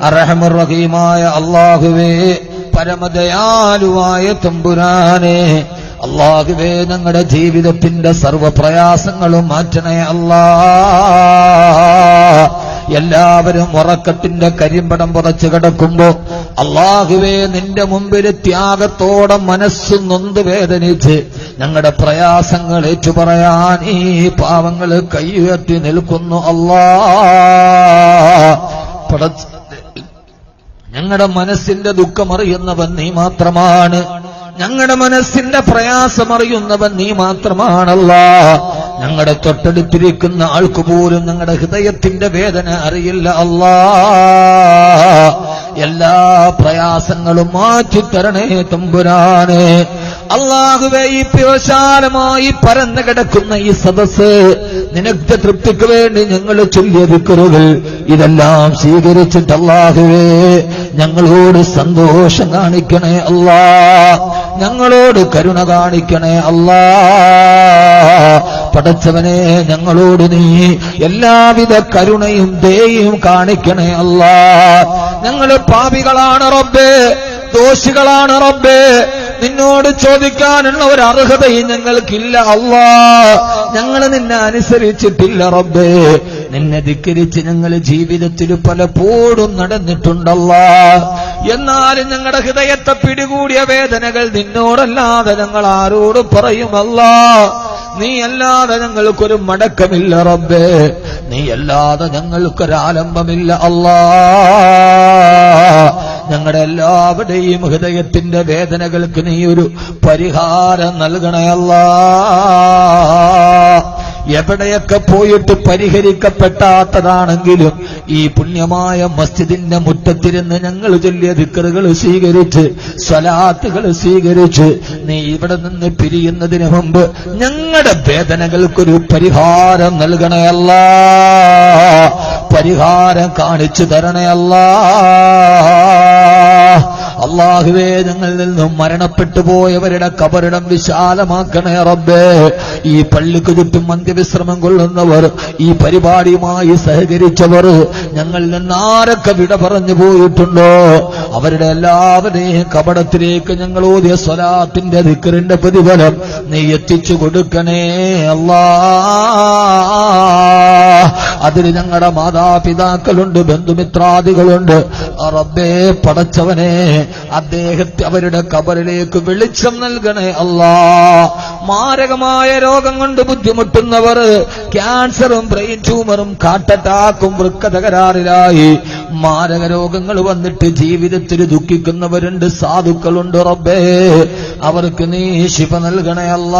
അറഹമുറഹീമായ അള്ളാഹുവേ പരമദയാലുവായ തമ്പുരാനെ അള്ളാഹുവേ ഞങ്ങളുടെ ജീവിതത്തിന്റെ സർവപ്രയാസങ്ങളും മാറ്റണേ അല്ലാ. എല്ലാവരും ഉറക്കത്തിന്റെ കരിമ്പടം പുറച്ചു കിടക്കുമ്പോ അള്ളാഹുവേ നിന്റെ മുമ്പിൽ ത്യാഗത്തോടെ മനസ്സ് നൊന്ത് വേദനിച്ച് ഞങ്ങളുടെ പ്രയാസങ്ങൾ ഏറ്റുപറയാൻ ഈ പാവങ്ങൾ കൈയുയർത്തി നിൽക്കുന്നു അല്ലാ. ഞങ്ങളുടെ മനസ്സിന്റെ ദുഃഖമറിയുന്നവൻ നീ മാത്രമാണ്. ഞങ്ങളുടെ മനസ്സിന്റെ പ്രയാസമറിയുന്നവൻ നീ മാത്രമാണല്ല. ഞങ്ങളുടെ തൊട്ടടുത്തിരിക്കുന്ന ആൾക്ക് പോലും ഞങ്ങളുടെ ഹൃദയത്തിന്റെ വേദന അറിയില്ല അല്ലാ. എല്ലാ പ്രയാസങ്ങളും മാറ്റി തരണേ തമ്പുരാന്. അള്ളാഹുവേ ഈ പ്രശാലമായി പരന്നു കിടക്കുന്ന ഈ സദസ് നിനക്ക് തൃപ്തിക്ക് വേണ്ടി ഞങ്ങൾ ചൊല്ലിയ ദിക്കറുകൾ ഇതെല്ലാം സ്വീകരിച്ചിട്ട് അള്ളാഹുവേ ഞങ്ങളോട് സന്തോഷം കാണിക്കണേ അല്ലാ. ഞങ്ങളോട് കരുണ കാണിക്കണേ അല്ലാ. പടച്ചവനെ ഞങ്ങളോട് നീ എല്ലാവിധ കരുണയും ദയയും കാണിക്കണേ അല്ലാ. ഞങ്ങൾ പാപികളാണ് റബ്ബേ ദോഷികളാണ് റബ്ബേ. നിന്നോട് ചോദിക്കാനുള്ള ഒരു അർഹതയും ഞങ്ങൾക്കില്ല അല്ലാ. ഞങ്ങൾ നിന്നെ അനുസരിച്ചിട്ടില്ല റബ്ബേ. നിന്നെ ധിക്കരിച്ച് ഞങ്ങൾ ജീവിതത്തിൽ പലപ്പോഴും നടന്നിട്ടുണ്ടല്ല. എന്നാലും ഞങ്ങളുടെ ഹൃദയത്തെ പിടികൂടിയ വേദനകൾ നിന്നോടല്ലാതെ ഞങ്ങൾ ആരോട് പറയുമല്ല. നീ അല്ലാതെ ഞങ്ങൾക്കൊരു മടക്കമില്ല റബ്ബേ. നീ അല്ലാതെ ഞങ്ങൾക്കൊരാലംബമില്ല അല്ലാ. ഞങ്ങളുടെ എല്ലാവരുടെയും ഹൃദയത്തിന്റെ വേദനകൾക്ക് നീ ഒരു പരിഹാരം നൽകണയല്ലാ എവിടെയൊക്കെ പോയിട്ട് പരിഹരിക്കപ്പെട്ടാത്തതാണെങ്കിലും ഈ പുണ്യമായ മസ്ജിദിന്റെ മുറ്റത്തിരുന്ന് ഞങ്ങൾ ചൊല്ലിയ ദിക്കറുകൾ സ്വീകരിച്ച് സ്വലാത്തുകൾ സ്വീകരിച്ച് നീ ഇവിടെ നിന്ന് പിരിയുന്നതിന് മുമ്പ് ഞങ്ങളുടെ വേദനകൾക്കൊരു പരിഹാരം നൽകണയല്ല പരിഹാരം കാണിച്ചു തരണയല്ലാ അള്ളാഹുവേ ഞങ്ങളിൽ നിന്നും മരണപ്പെട്ടു പോയവരുടെ കബറിടം വിശാലമാക്കണേ റബ്ബേ. ഈ പള്ളിക്ക് ചുറ്റും അന്ത്യവിശ്രമം കൊള്ളുന്നവർ ഈ പരിപാടിയുമായി സഹകരിച്ചവർ ഞങ്ങൾ നിന്ന് ആരൊക്കെ വിട പറഞ്ഞു പോയിട്ടുണ്ടോ? അവരുടെ എല്ലാവരെയും കപടത്തിലേക്ക് ഞങ്ങൾ ഓതിയ സ്വലാത്തിന്റെ ദിക്കറിന്റെ പ്രതിഫലം നീ എത്തിച്ചു കൊടുക്കണേ അല്ലാ അതിൽ ഞങ്ങളുടെ മാതാപിതാക്കളുണ്ട് ബന്ധുമിത്രാദികളുണ്ട്. റബ്ബേ പടച്ചവനെ അദ്ദേഹത്തെ അവരുടെ കബറിലേക്ക് വെളിച്ചം നൽകണേ അല്ലാ. മാരകമായ രോഗം കൊണ്ട് ബുദ്ധിമുട്ടുന്നവർ ക്യാൻസറും ബ്രെയിൻ ട്യൂമറും കാട്ടറ്റാക്കും വൃക്ക തകരാറിലായി. മാരക രോഗങ്ങൾ വന്നിട്ട് ജീവിതത്തിൽ ദുഃഖിക്കുന്നവരുണ്ട് സാധുക്കളുണ്ട് റബ്ബേ. അവർക്ക് നീ ശിവ നൽകണയല്ല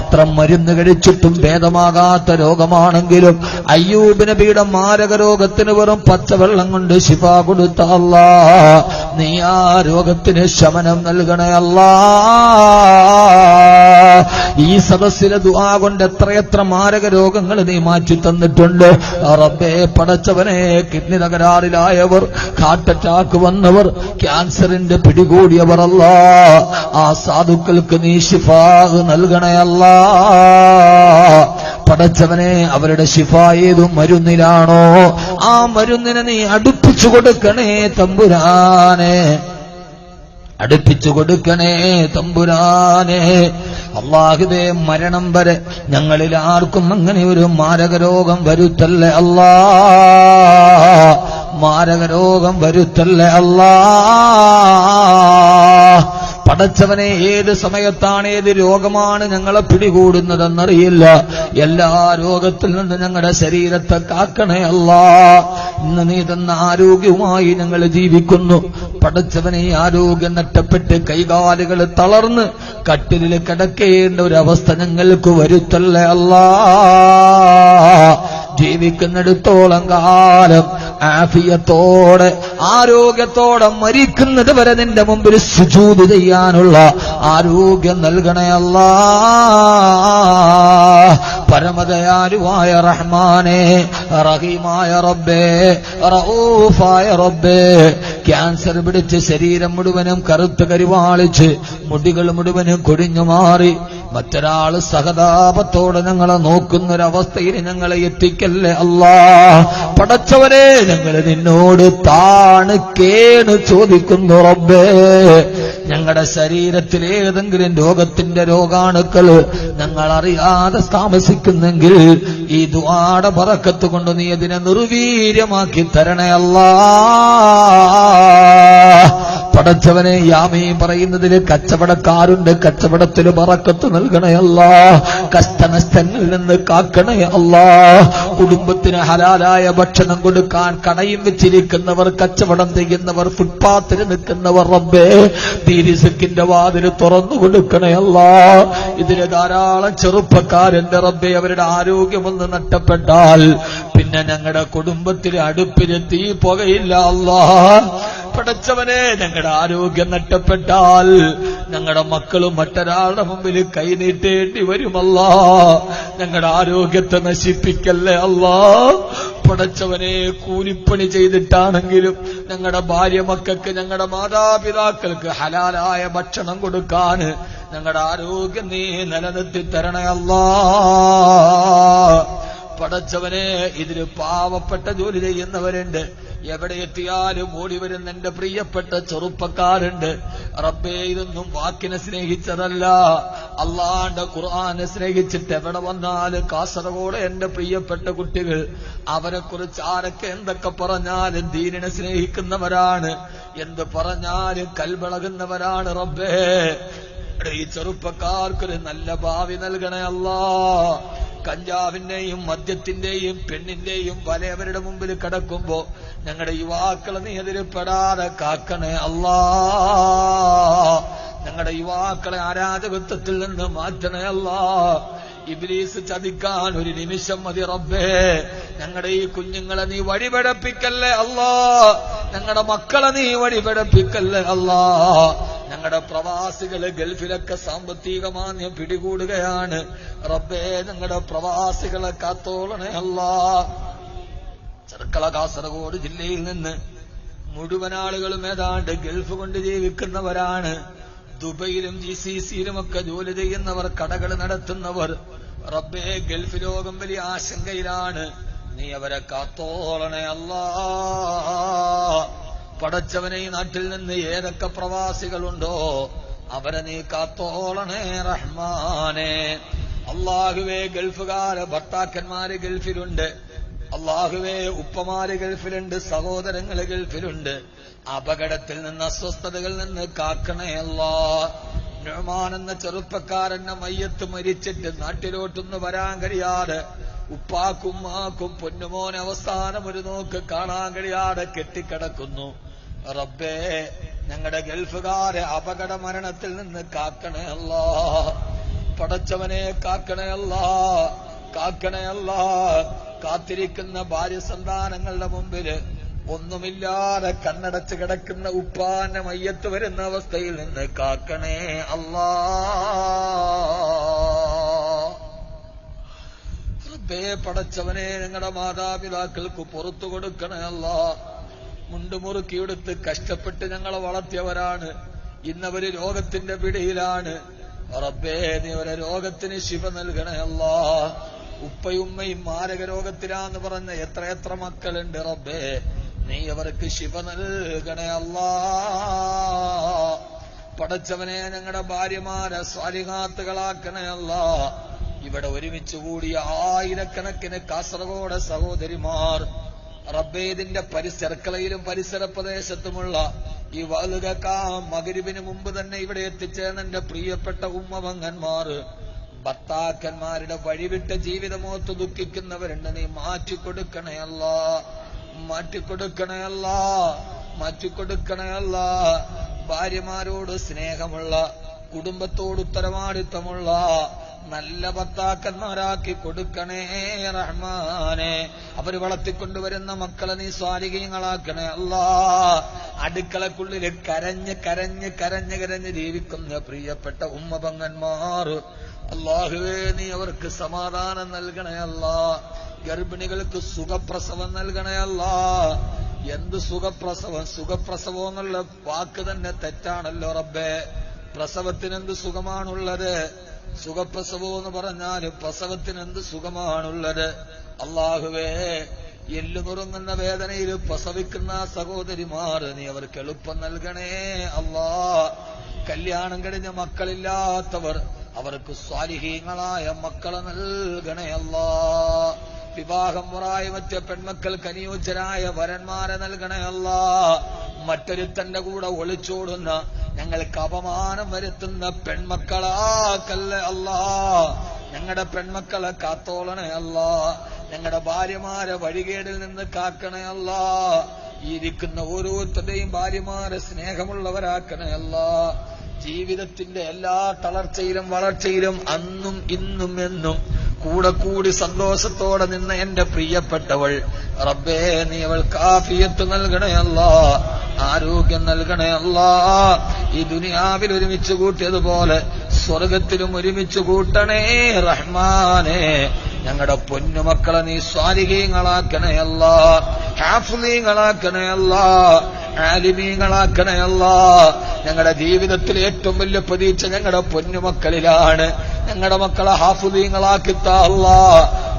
എത്ര മരുന്ന് കഴിച്ചിട്ടും ഭേദമാകാത്ത രോഗമാണെങ്കിലും അയ്യൂബ് നബിയുടെ മാരക രോഗത്തിന് വെറും പച്ചവെള്ളം കൊണ്ട് ശിഫ കൊടുത്ത അല്ലാ. നീ ആ രോഗത്തിന് ശമനം നൽകണയല്ല ഈ സദസ്സിലെ ദുആ കൊണ്ട് എത്രയെത്ര മാരക രോഗങ്ങൾ നീ മാറ്റി തന്നിട്ടുണ്ട്. റബ്ബേ പടച്ചവനെ കിഡ്നി തകരാറിലായവർ ഹാർട്ട് അറ്റാക്ക് വന്നവർ ക്യാൻസറിന്റെ പിടികൂടിയവർ ആ സാധുക്കൾക്ക് നീ ശിഫാ നൽകണയല്ല പടച്ചവനെ അവരുടെ ശിഫ ഏതു മരുന്നിലാണോ ആ മരുന്നിനെ നീ അടുപ്പിച്ചു കൊടുക്കണേ തമ്പുരാനെ. അടുപ്പിച്ചു കൊടുക്കണേ തമ്പുരാനെ. അള്ളാഹുദേ മരണം വരെ ഞങ്ങളിൽ ആർക്കും അങ്ങനെ ഒരു മാരക രോഗം വരുത്തല്ലേ അല്ലാ. മാരക രോഗം വരുത്തല്ലേ അല്ലാ? പടച്ചവനെ ഏത് സമയത്താണ് ഏത് രോഗമാണ് ഞങ്ങളെ പിടികൂടുന്നതെന്നറിയില്ല. എല്ലാ രോഗത്തിൽ നിന്ന് ഞങ്ങളുടെ ശരീരത്തെ കാക്കണേ അല്ല. ഇന്ന് നീ തന്ന ആരോഗ്യവുമായി ഞങ്ങൾ ജീവിക്കുന്നു. പടച്ചവനെ ആരോഗ്യം നഷ്ടപ്പെട്ട് കൈകാലുകൾ തളർന്ന് കട്ടിലിൽ കിടക്കേണ്ട ഒരു അവസ്ഥ ഞങ്ങൾക്ക് വരുത്തല്ലേ അല്ലാ? ജീവിക്കുന്നിടത്തോളം കാലം ആഫിയത്തോടെ ആരോഗ്യത്തോടെ മരിക്കുന്നത് വരെ നിന്റെ മുമ്പിൽ സുജൂത് ചെയ്യാനുള്ള ആരോഗ്യം നൽകണയല്ല പരമദയാലുവായ റഹ്മാനെ റഹീമായ റബ്ബേ റഊഫായ റബ്ബേ ക്യാൻസർ പിടിച്ച് ശരീരം മുഴുവനും കറുത്ത് കരിവാളിച്ച് മുടികൾ മുഴുവനും കൊടിഞ്ഞു മാറി. മറ്റൊരാൾ സഹതാപത്തോടെ ഞങ്ങളെ നോക്കുന്നൊരവസ്ഥയിൽ ഞങ്ങളെ എത്തിക്കല്ലേ അല്ലാ. പടച്ചവരെ ഞങ്ങൾ നിന്നോട് താണ് കേണ് ചോദിക്കുന്നു റബ്ബേ. ഞങ്ങളുടെ ശരീരത്തിൽ ഏതെങ്കിലും രോഗത്തിന്റെ രോഗാണുക്കൾ ഞങ്ങൾ അറിയാതെ താമസിക്കുന്നെങ്കിൽ ഈ ദ്വാട പറക്കത്ത് കൊണ്ട് നീ അതിനെ നിർവീര്യമാക്കി തരണേ അല്ലാ. പടച്ചവനെ യാമീ പറയുന്നതിൽ കച്ചവടക്കാരുണ്ട്. കച്ചവടത്തിൽ പറക്കത്ത് നൽകണേ അല്ല. കഷ്ടനഷ്ടങ്ങളിൽ നിന്ന് കാക്കണേ അല്ല. കുടുംബത്തിന് ഹലാലായ ഭക്ഷണം കൊടുക്കാൻ കടയും വെച്ചിരിക്കുന്നവർ കച്ചവടം ചെയ്യുന്നവർ ഫുട്പാത്തിൽ നിൽക്കുന്നവർ റബ്ബേ തീരിസക്കിന്റെ വാതിൽ തുറന്നു കൊടുക്കണേ അല്ല. ഇതിന് ധാരാളം ചെറുപ്പക്കാരന്റെ റബ്ബെ. അവരുടെ ആരോഗ്യമൊന്ന് നഷ്ടപ്പെട്ടാൽ പിന്നെ ഞങ്ങളുടെ കുടുംബത്തിൽ തീ പുകയില്ല അല്ലാ പടച്ചവനെ ഞങ്ങളുടെ ആരോഗ്യം നഷ്ടപ്പെട്ടാൽ ഞങ്ങളുടെ മക്കളും മറ്റൊരാളുടെ മുമ്പിൽ കൈനീട്ടേണ്ടി വരുമല്ല ഞങ്ങളുടെ ആരോഗ്യത്തെ നശിപ്പിക്കല്ലേ അല്ലാ പടച്ചവനെ കൂലിപ്പണി ചെയ്തിട്ടാണെങ്കിലും ഞങ്ങളുടെ ഭാര്യ മക്കൾക്ക് ഞങ്ങളുടെ മാതാപിതാക്കൾക്ക് ഹലാലായ ഭക്ഷണം കൊടുക്കാൻ ഞങ്ങളുടെ ആരോഗ്യം നീ നിലനിർത്തി തരണയല്ലാ പടച്ചവനെ ഇതിന് പാവപ്പെട്ട ജോലി ചെയ്യുന്നവരുണ്ട്. എവിടെ എത്തിയാലും ഓടി വരുന്ന എന്റെ പ്രിയപ്പെട്ട ചെറുപ്പക്കാരുണ്ട്. റബ്ബേ ഇതൊന്നും വാക്കിനെ സ്നേഹിച്ചതല്ല. അള്ളാന്റെ ഖുർആാനെ സ്നേഹിച്ചിട്ട് എവിടെ വന്നാലും കാസർഗോഡ് എന്റെ പ്രിയപ്പെട്ട കുട്ടികൾ അവരെ കുറിച്ച് ആരൊക്കെ എന്തൊക്കെ പറഞ്ഞാലും ദീനിനെ സ്നേഹിക്കുന്നവരാണ്. എന്ത് പറഞ്ഞാലും കൽവിളകുന്നവരാണ് റബ്ബേ. ഈ ചെറുപ്പക്കാർക്കൊരു നല്ല ഭാവി നൽകണേ അല്ലാ. കഞ്ചാവിന്റെയും മദ്യത്തിന്റെയും പെണ്ണിന്റെയും വലയവരുടെ മുമ്പിൽ കിടക്കുമ്പോ ഞങ്ങളുടെ യുവാക്കളെ നീ എതിരപ്പെടാതെ കാക്കണേ അല്ലാ. ഞങ്ങളുടെ യുവാക്കളെ ആരാധകത്വത്തിൽ നിന്ന് മാറ്റണേ അല്ലാ. ഇബ്ലീസ് ചതിക്കാൻ ഒരു നിമിഷം മതി റബ്ബേ. ഞങ്ങളുടെ ഈ കുഞ്ഞുങ്ങളെ നീ വഴിപടപ്പിക്കല്ലേ അല്ലാ. ഞങ്ങളുടെ മക്കളെ നീ വഴിപടപ്പിക്കല്ലേ അല്ലാ. ഞങ്ങളുടെ പ്രവാസികൾ ഗൾഫിലൊക്കെ സാമ്പത്തിക മാന്യം പിടികൂടുകയാണ്. റബ്ബേ ഞങ്ങളുടെ പ്രവാസികളെ കാത്തോളണേ അല്ല. ചെറുക്കള കാസർഗോഡ് ജില്ലയിൽ നിന്ന് മുഴുവൻ ആളുകളും ഏതാണ്ട് ഗൾഫ് കൊണ്ട് ജീവിക്കുന്നവരാണ്. ദുബൈയിലും ജി സി സിയിലും ഒക്കെ ജോലി ചെയ്യുന്നവർ കടകൾ നടത്തുന്നവർ. റബ്ബേ ഗൾഫ് ലോകം വലിയ ആശങ്കയിലാണ്. നീ അവരെ കാത്തോളണേ അല്ലാ. പടച്ചവനെ ഈ നാട്ടിൽ നിന്ന് ഏതൊക്കെ പ്രവാസികളുണ്ടോ അവരെ നീ കാത്തോളണേ റഹ്മാനെ. അള്ളാഹുവേ ഗൾഫുകാര് ഭർത്താക്കന്മാര് ഗൾഫിലുണ്ട്. അള്ളാഹുവേ ഉപ്പമാര് ഗൾഫിലുണ്ട് സഹോദരങ്ങൾ ഗൾഫിലുണ്ട്. അപകടത്തിൽ നിന്ന് അസ്വസ്ഥതകളിൽ നിന്ന് കാക്കണേ അല്ലാ. നുഹ്മാൻ എന്ന ചെറുപ്പക്കാരന്റെ മയ്യത്ത് മരിച്ചിട്ട് നാട്ടിലോട്ടൊന്ന് വരാൻ കഴിയാതെ ഉപ്പാക്കും മാക്കും പൊന്നുമോൻ അവസാനം ഒരു നോക്ക് കാണാൻ കഴിയാതെ കെട്ടിക്കിടക്കുന്നു. റബ്ബേ ഞങ്ങളുടെ ഗൾഫുകാരെ അപകട മരണത്തിൽ നിന്ന് കാക്കണേ അല്ലാ. പടച്ചവനെ കാക്കണേ കാക്കണയല്ല കാക്കണേ കാത്തിരിക്കുന്ന ഭാര്യ സന്താനങ്ങളുടെ മുമ്പിൽ ഒന്നുമില്ലാതെ കണ്ണടച്ച് കിടക്കുന്ന ഉപ്പാന്റെ മയ്യത്ത് വരുന്ന അവസ്ഥയിൽ നിന്ന് കാക്കണേ അല്ലാ. റബ്ബേ പടച്ചവനെ ഞങ്ങളുടെ മാതാപിതാക്കൾക്ക് പുറത്തു കൊടുക്കണേ അല്ല. മുണ്ടുമുറുക്കിയെടുത്ത് കഷ്ടപ്പെട്ട് ഞങ്ങളെ വളർത്തിയവരാണ്. ഇന്നവര് രോഗത്തിന്റെ പിടിയിലാണ്. റബ്ബേ നീ അവരെ രോഗത്തിന് ശിവ നൽകണേ അല്ല. ഉപ്പയുമ്മയും മാരക രോഗത്തിലാന്ന് പറഞ്ഞ എത്ര എത്ര മക്കളുണ്ട് റബ്ബേ. നീ അവർക്ക് ശിവ നൽകണേ അല്ലാ. പടച്ചവനെ ഞങ്ങളുടെ ഭാര്യമാരെ സ്വാലിഹാത്തുകളാക്കണേ അല്ലാ. ഇവിടെ ഒരുമിച്ച് കൂടിയ ആയിരക്കണക്കിന് കാസർഗോഡ് സഹോദരിമാർ റബ്ബേദിന്റെ പരിസരക്കളയിലും പരിസര പ്രദേശത്തുമുള്ള ഈ വലുകക്കാ മകരിവിന് മുമ്പ് തന്നെ ഇവിടെ എത്തിച്ചേർന്ന എന്റെ പ്രിയപ്പെട്ട ഉമ്മവങ്ങന്മാർ ഭർത്താക്കന്മാരുടെ വഴിവിട്ട ജീവിതമോത്ത് ദുഃഖിക്കുന്നവരുണ്ട്. നീ മാറ്റിക്കൊടുക്കണയല്ല മാറ്റിക്കൊടുക്കണയല്ല മാറ്റിക്കൊടുക്കണയല്ല ഭാര്യമാരോട് സ്നേഹമുള്ള കുടുംബത്തോട് ഉത്തരവാദിത്വമുള്ള നല്ല ഭർത്താക്കന്മാരാക്കി കൊടുക്കണേ റഹ്മാനെ. അവർ വളർത്തിക്കൊണ്ടുവരുന്ന മക്കളെ നീ സ്വാലികീയങ്ങളാക്കണേ അല്ലാ അടുക്കളക്കുള്ളിൽ കരഞ്ഞ് കരഞ്ഞ് കരഞ്ഞ് കരഞ്ഞ് ജീവിക്കുന്ന പ്രിയപ്പെട്ട ഉമ്മപങ്ങന്മാർ അള്ളാഹുവേ നീ അവർക്ക് സമാധാനം നൽകണേ അല്ല. ഗർഭിണികൾക്ക് സുഖപ്രസവം നൽകണേ അല്ല. എന്ത് സുഖപ്രസവം? സുഖപ്രസവം എന്നുള്ള വാക്ക് തന്നെ തെറ്റാണല്ലോ റബ്ബേ. പ്രസവത്തിനെന്ത് സുഖമാണുള്ളത്? സുഖപ്രസവം എന്ന് പറഞ്ഞാൽ പ്രസവത്തിന് എന്ത് സുഖമാണുള്ളത്? അള്ളാഹുവേ എല്ലു നുറങ്ങുന്ന വേദനയിൽ പ്രസവിക്കുന്ന സഹോദരിമാർ നീ അവർക്ക് എളുപ്പം നൽകണേ അള്ളാ. കല്യാണം കഴിഞ്ഞ മക്കളില്ലാത്തവർ അവർക്ക് സ്വാലിഹീങ്ങളായ മക്കളെ നൽകണേ അല്ലാ വിവാഹം മുറായി മറ്റ പെൺമക്കൾക്ക് അനുയോജ്യരായ വരന്മാരെ നൽകണേ അല്ലാ മറ്റൊരുത്തന്റെ കൂടെ ഒളിച്ചോടുന്ന ഞങ്ങൾക്ക് അപമാനം വരുത്തുന്ന പെൺമക്കളാക്കല്ല അല്ല. ഞങ്ങളുടെ പെൺമക്കളെ കാത്തോളണേ അല്ല. ഞങ്ങളുടെ ഭാര്യമാരെ വഴികേടിൽ നിന്ന് കാക്കണേ അല്ല. ഇരിക്കുന്ന ഓരോരുത്തരുടെയും ഭാര്യമാരെ സ്നേഹമുള്ളവരാക്കണേ അല്ല. ജീവിതത്തിന്റെ എല്ലാ തളർച്ചയിലും വളർച്ചയിലും അന്നും ഇന്നും എന്നും കൂടെ കൂടി സന്തോഷത്തോടെ നിന്ന എന്റെ പ്രിയപ്പെട്ടവൾ റബ്ബേ നീ അവൾ കാഫിയത്ത് നൽകണേ ആരോഗ്യം നൽകണേ ഈ ദുനിയാവിൽ ഒരുമിച്ച് കൂട്ടിയതുപോലെ സ്വർഗത്തിലും ഒരുമിച്ച് കൂട്ടണേ റഹ്മാനേ. ഞങ്ങളുടെ പൊന്നുമക്കളെ നീ സ്വാരികീങ്ങളാക്കണയല്ല അല്ല ഹാഫുലീങ്ങളാക്കണേ അല്ല ആലിമീങ്ങളാക്കണേ ഞങ്ങളുടെ ജീവിതത്തിൽ ഏറ്റവും വലിയ പ്രതീക്ഷ ഞങ്ങളുടെ പൊന്നുമക്കളിലാണ്. ഞങ്ങളുടെ മക്കളെ ഹാഫുദീങ്ങളാക്കിത്ത അല്ല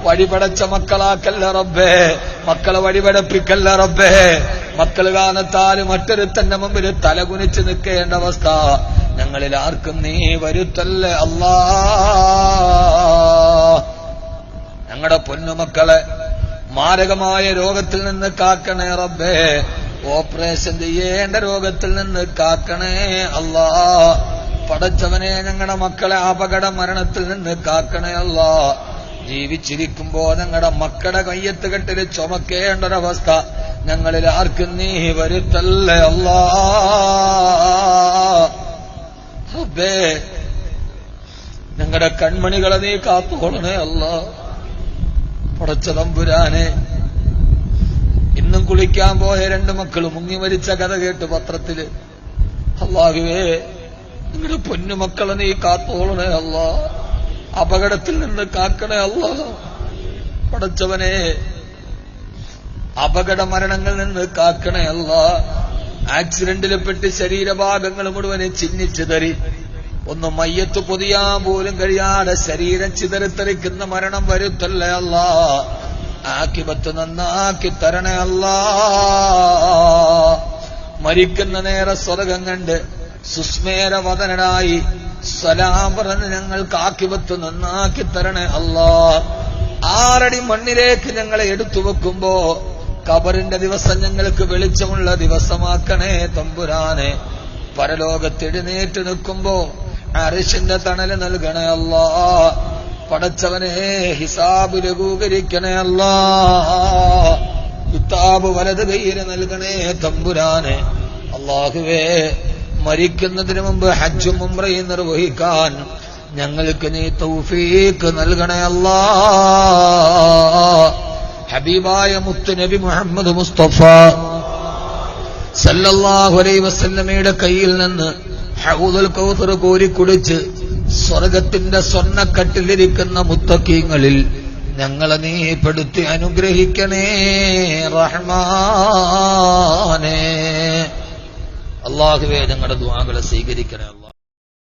വഴിപടച്ച മക്കളാക്കല്ല റബ്ബേ. മക്കളെ വഴിപടപ്പിക്കല്ല റബ്ബേ. മക്കൾ കാണത്താൽ മറ്റൊരു തന്റെ മുമ്പിൽ തലകുനിച്ച് നിൽക്കേണ്ട അവസ്ഥ. ഞങ്ങളിൽ ആർക്കും നീ വരുത്തല്ലേ അല്ലാ. ഞങ്ങളുടെ പൊന്നുമക്കളെ മാരകമായ രോഗത്തിൽ നിന്ന് കാക്കണേ റബ്ബേ. ഓപ്പറേഷൻ ചെയ്യേണ്ട രോഗത്തിൽ നിന്ന് കാക്കണേ അല്ലാ. പടച്ചവനെ ഞങ്ങളുടെ മക്കളെ അപകട മരണത്തിൽ നിന്ന് കാക്കണേ അല്ലാ. ജീവിച്ചിരിക്കുമ്പോ ഞങ്ങളുടെ മക്കളുടെ കയ്യത്ത് കെട്ടിൽ ചുമക്കേണ്ട ഒരവസ്ഥ ഞങ്ങളിൽ ആർക്കും നീ വരുത്തല്ലേ അല്ലാ. ഞങ്ങളുടെ കൺമണികളെ നീ കാത്തുകൊള്ളണേ അല്ലാ. പടച്ച തമ്പുരാനെ. ഇന്നും കുളിക്കാൻ പോയ രണ്ട് മക്കൾ മുങ്ങി മരിച്ച കഥ കേട്ട് പത്രത്തിൽ അള്ളാഹുവേ നിങ്ങളുടെ പൊന്നുമക്കളെ നീ കാത്തോളണേ അല്ല. അപകടത്തിൽ നിന്ന് കാക്കണേ അല്ല. പടച്ചവനെ അപകട മരണങ്ങളിൽ നിന്ന് കാക്കണേ അല്ല. ആക്സിഡന്റിൽ പെട്ട് ശരീരഭാഗങ്ങൾ മുഴുവനെ ചിഹ്നിച്ചു തരി. ഒന്ന് മയ്യത്ത് പൊതിയാൻ പോലും കഴിയാതെ ശരീരം ചിതറിത്തെറിക്കുന്ന മരണം വരുത്തല്ലേ അല്ല? ആക്കിപത്ത് നന്നാക്കി തരണേ അല്ല. മരിക്കുന്ന നേരെ സ്വർഗം കണ്ട് സുസ്മേരവദനായി സലാം പറഞ്ഞ് ഞങ്ങൾക്ക് ആക്കിപത്ത് നന്നാക്കി തരണേ അല്ല. ആറടി മണ്ണിലേക്ക് ഞങ്ങളെ എടുത്തു വെക്കുമ്പോ കബറിന്റെ ദിവസം ഞങ്ങൾക്ക് വെളിച്ചമുള്ള ദിവസമാക്കണേ തമ്പുരാനെ. പരലോകത്തെഴുന്നേറ്റ് നിൽക്കുമ്പോ അരിശിന്റെ തണൽ നൽകണേ അല്ല. പടച്ചവനെ ഹിസാബ് ലഘൂകരിക്കണേ അല്ല. കിതാബ് വലത് കയ്യിൽ നൽകണേ തമ്പുരാനെ. അള്ളാഹുവേ മരിക്കുന്നതിന് മുമ്പ് ഹജ്ജും ഉംറയും നിർവഹിക്കാൻ ഞങ്ങൾക്ക് നീ തൗഫീക്ക് നൽകണേ അല്ലാ. ഹബീബായ മുത്ത് നബി മുഹമ്മദ് മുസ്തഫ സല്ലല്ലാഹു അലൈഹി വസല്ലമയുടെ കയ്യിൽ നിന്ന് ഹൗദുൽ കൗസർ കോരി കുടിച്ച് സ്വർഗത്തിന്റെ സ്വർണക്കട്ടിലിരിക്കുന്ന മുത്തക്കീങ്ങളിൽ ഞങ്ങളെ നീ പെടുത്തി അനുഗ്രഹിക്കണേ റഹ്മാനേ. അള്ളാഹുവേ ഞങ്ങളുടെ ദ്വാകളെ സ്വീകരിക്കണേ അല്ലാ